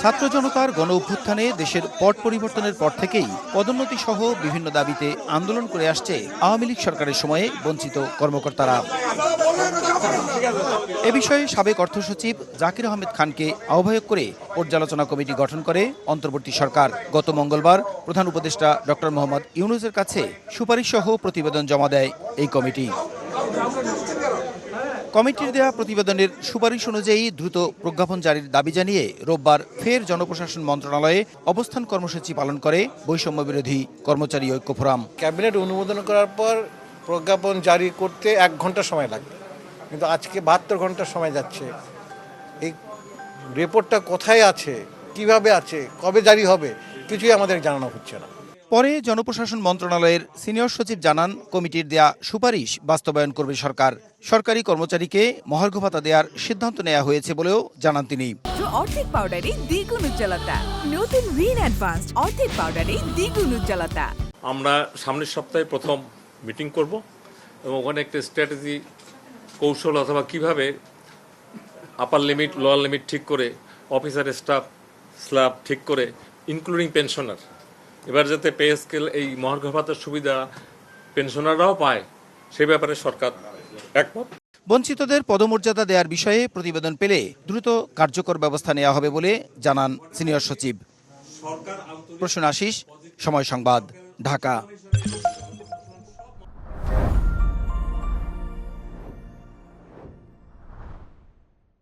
ছাত্র জনতার গণ অভ্যুত্থানে দেশের পট পরিবর্তনের পর থেকেই পদোন্নতি সহ বিভিন্ন দাবিতে আন্দোলন করে আসছে আওয়ামী লীগ সরকারের সময়ে বঞ্চিত কর্মকর্তারা। এ বিষয়ে সাবেক অর্থ সচিব জাকির আহমেদ খানকে আহ্বায়ক করে পর্যালোচনা কমিটি গঠন করে অন্তর্বর্তী সরকার। গত মঙ্গলবার প্রধান উপদেষ্টা ডক্টর মোহাম্মদ ইউনুসের কাছে সুপারিশ সহ প্রতিবেদন জমা দেয় এই কমিটি। কমিটির দেওয়া প্রতিবেদনের সুপারিশ অনুযায়ী দ্রুত প্রজ্ঞাপন জারির দাবি জানিয়ে রোববার ফের জনপ্রশাসন মন্ত্রণালয়ে অবস্থান কর্মসূচি পালন করে বৈষম্য বিরোধী কর্মচারী ঐক্য ফোরাম। ক্যাবিনেট অনুমোদন করার পর প্রজ্ঞাপন জারি করতে এক ঘণ্টা সময় লাগবে। কিন্তু আজকে বাহাত্তর ঘণ্টা সময় যাচ্ছে। এই রিপোর্টটা কোথায় আছে? কীভাবে আছে? কবে জারি হবে? কিছুই আমাদের জানানো হচ্ছে না। পরে জনপ্রশাসন মন্ত্রণালয়ের সিনিয়র সচিব জানান কমিটির দেয়া সুপারিশ বাস্তবায়ন করবে সরকার। সরকারি কর্মচারীকে মহার্ঘ ভাতা দেওয়ার সিদ্ধান্ত নেওয়া হয়েছে বলেও জানান তিনি। অর্ধেক পাউডারে দ্বিগুণ উজ্জ্বলতা। নতুন রিন অ্যাডভান্সড অর্ধেক পাউডারে দ্বিগুণ উজ্জ্বলতা। আমরা সামনের সপ্তাহে প্রথম মিটিং করব এবং ওখানে একটা স্ট্র্যাটেজি কৌশল অথবা কীভাবে আপার লিমিট লোয়ার লিমিট ঠিক করে অফিসার স্টাফ স্ল্যাব ঠিক করে ইনক্লুডিং পেনশনার এবার যাতে পে স্কেল এই মহার্ঘ ভাতার সুবিধা পেনশনাররাও পায় সে ব্যাপারে সরকার একমত। বঞ্চিতদের পদমর্যাদা দেওয়ার বিষয়ে প্রতিবেদন পেলে দ্রুত কার্যকর ব্যবস্থা নেওয়া হবে বলে জানান সিনিয়র সচিব। প্রশ্ন আশিস সময় সংবাদ ঢাকা।